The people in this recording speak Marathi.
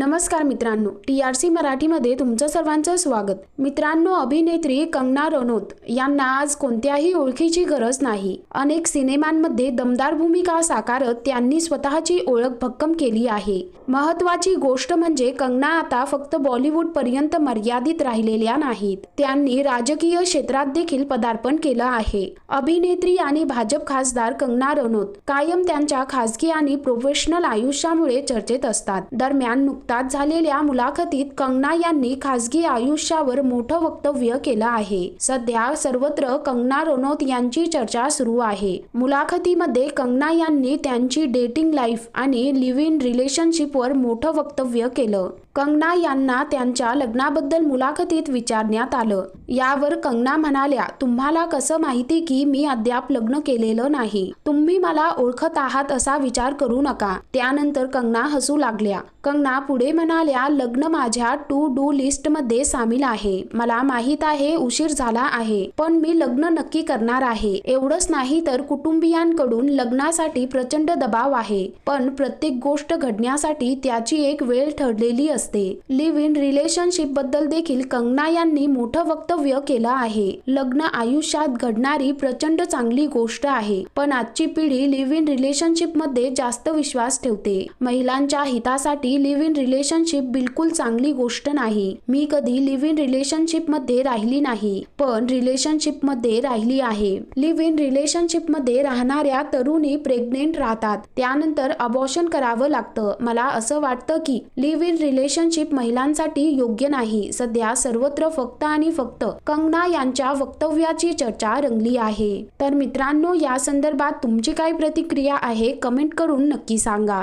नमस्कार मित्रांनो टी आर सी मराठीमध्ये तुमचं सर्वांचं स्वागत. मित्रांनो अभिनेत्री कंगना रनौत यांना आज कोणत्याही ओळखीची गरज नाही. अनेक सिनेमांमध्ये दमदार भूमिका साकारत त्यांनी स्वतःची ओळख भक्कम केली आहे. महत्वाची गोष्ट म्हणजे कंगना आता फक्त बॉलिवूड पर्यंत मर्यादित राहिलेल्या नाहीत. त्यांनी राजकीय क्षेत्रात देखील पदार्पण केलं आहे. अभिनेत्री आणि भाजप खासदार कंगना रनौत कायम त्यांच्या खासगी आणि प्रोफेशनल आयुष्यामुळे चर्चेत असतात. दरम्यान नुकताच झालेल्या मुलाखतीत कंगना यांनी खासगी आयुष्यावर मोठं वक्तव्य केलं आहे. सध्या सर्वत्र कंगना रनौत यांची चर्चा सुरू आहे. मुलाखतीमध्ये कंगना यांनी त्यांची डेटिंग लाईफ आणि लिव्ह इन रिलेशनशिपवर मोठं वक्तव्य केलं. कंगना यांना त्यांच्या लग्नाबद्दल मुलाखतीत विचारण्यात आलं. यावर कंगना म्हणाल्या तुम्हाला कसं माहिती की मी अद्याप लग्न केलेलं नाही? तुम्ही मला ओळखत आहात असा विचार करू नका. त्यानंतर कंगना हसू लागल्या. कंगना पुढे म्हणाल्या लग्न माझ्या टू डू लिस्टमध्ये सामील आहे. मला माहीत आहे उशीर झाला आहे पण मी लग्न नक्की करणार आहे. एवढंच नाही तर कुटुंबियांकडून लग्नासाठी प्रचंड दबाव आहे. पण प्रत्येक गोष्ट घडण्यासाठी त्याची एक वेळ ठरलेली असते. लिव्ह इन रिलेशनशिपबद्दल देखील कंगना यांनी मोठं वक्तव्य केलं आहे. लग्न आयुष्यात घडणारी प्रचंड चांगली गोष्ट आहे पण आजची पिढी लिव्ह इन रिलेशनशिपमध्ये जास्त विश्वास ठेवते. महिलांच्या हितासाठी लिव्ह इन रिलेशनशिप बिलकुल चांगली गोष्ट नाही. मी कधी लिव्ह इन रिलेशनशिपमध्ये राहिली नाही पण रिलेशनशिपमध्ये राहिली आहे. लिव्ह इन रिलेशनशिपमध्ये राहणाऱ्या तरुणी प्रेग्नेंट राहतात. त्यानंतर अबॉर्शन करावं लागतं. मला असं वाटतं की लिव्ह इन रिलेशनशिप महिलांसाठी योग्य नाही. सध्या सर्वत्र फक्त आणि फक्त कंगना यांच्या वक्तव्याची चर्चा रंगली आहे. तर मित्रांनो या संदर्भात तुमची काय प्रतिक्रिया आहे कमेंट करून नक्की सांगा.